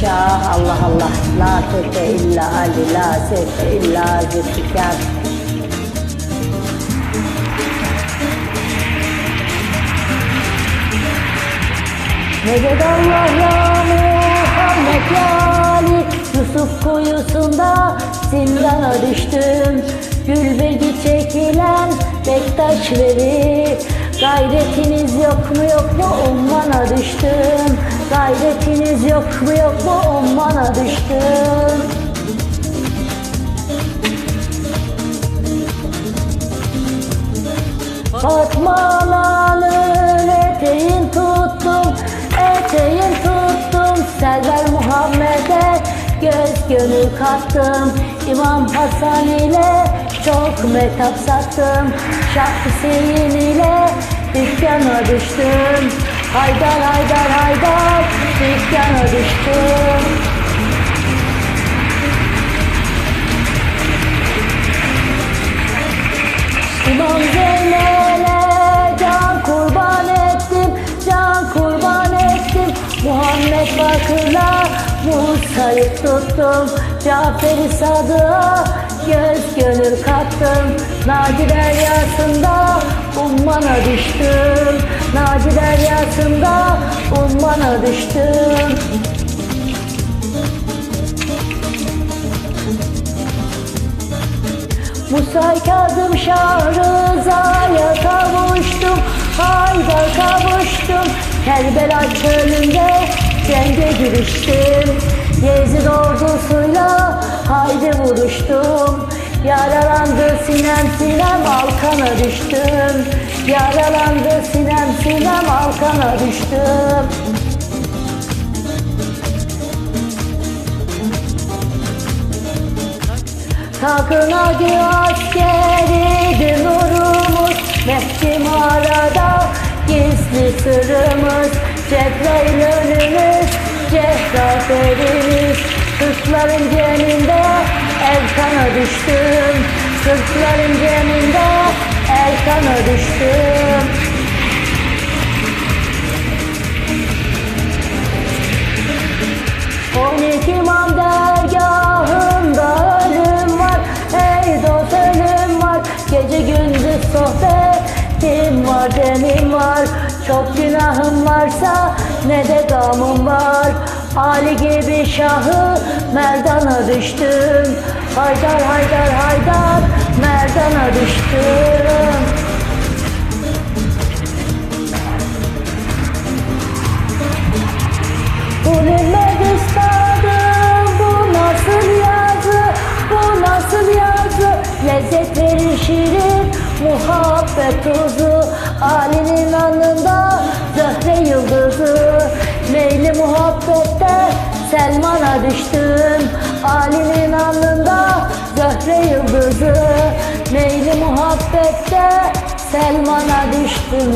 şah Allah Allah. La tete illa Ali La sete illa zülfikar. Medet Allah ya Muhammed ya Ali Yusuf kuyusunda zindana düştüm. Gülbegi çekilen Bektaş veri Gayretiniz yok mu yok mu? Ummana düştüm Gayretiniz yok mu yok mu? Ummana düştüm Fatma'nın eteğin tuttum, eteğin tuttum. Server Muhammed'e göz gönül kattım. İmam Hasan ile çok metap sattım Şah Hüseyin ile dükkana düştüm. Haydar haydar haydar dükkana düştüm. İmam Zeynel'e can kurban ettim, can kurban ettim. Muhammed Bakır'la Musa'yı tuttum, Cafer-i göz gönül kattım. Naci deryasında ummana düştüm, Naci deryasında ummana düştüm. Musa Kazım Şah Rıza'ya kavuştum Hayda kavuştum Kerbela çölünde cenge giriştim Yezid ordusuyla haydi vuruştum Yaralandı sinem sinem alkana düştüm. Yaralandı sinem sinem alkana düştüm. Takın acı askeridir nurumuz Mehdi mağarada gizli sırrımız. Cebrail önümüz, Cebrail'imiz Kırkların ceminde Erkan'a düştüm. Kırkların ceminde Erkan'a düştüm. On iki imam dergahında ölüm var. Ey dost ölüm var. Gece gündüz sohbetim var demim var. Çok günahım varsa ne de gamım var Ali gibi şahı merdana düştüm. Haydar haydar haydar merdana düştüm Selman'a düştüm Ali'nin alnında zöhre yıldızı. Meyli muhabbette Selman'a düştüm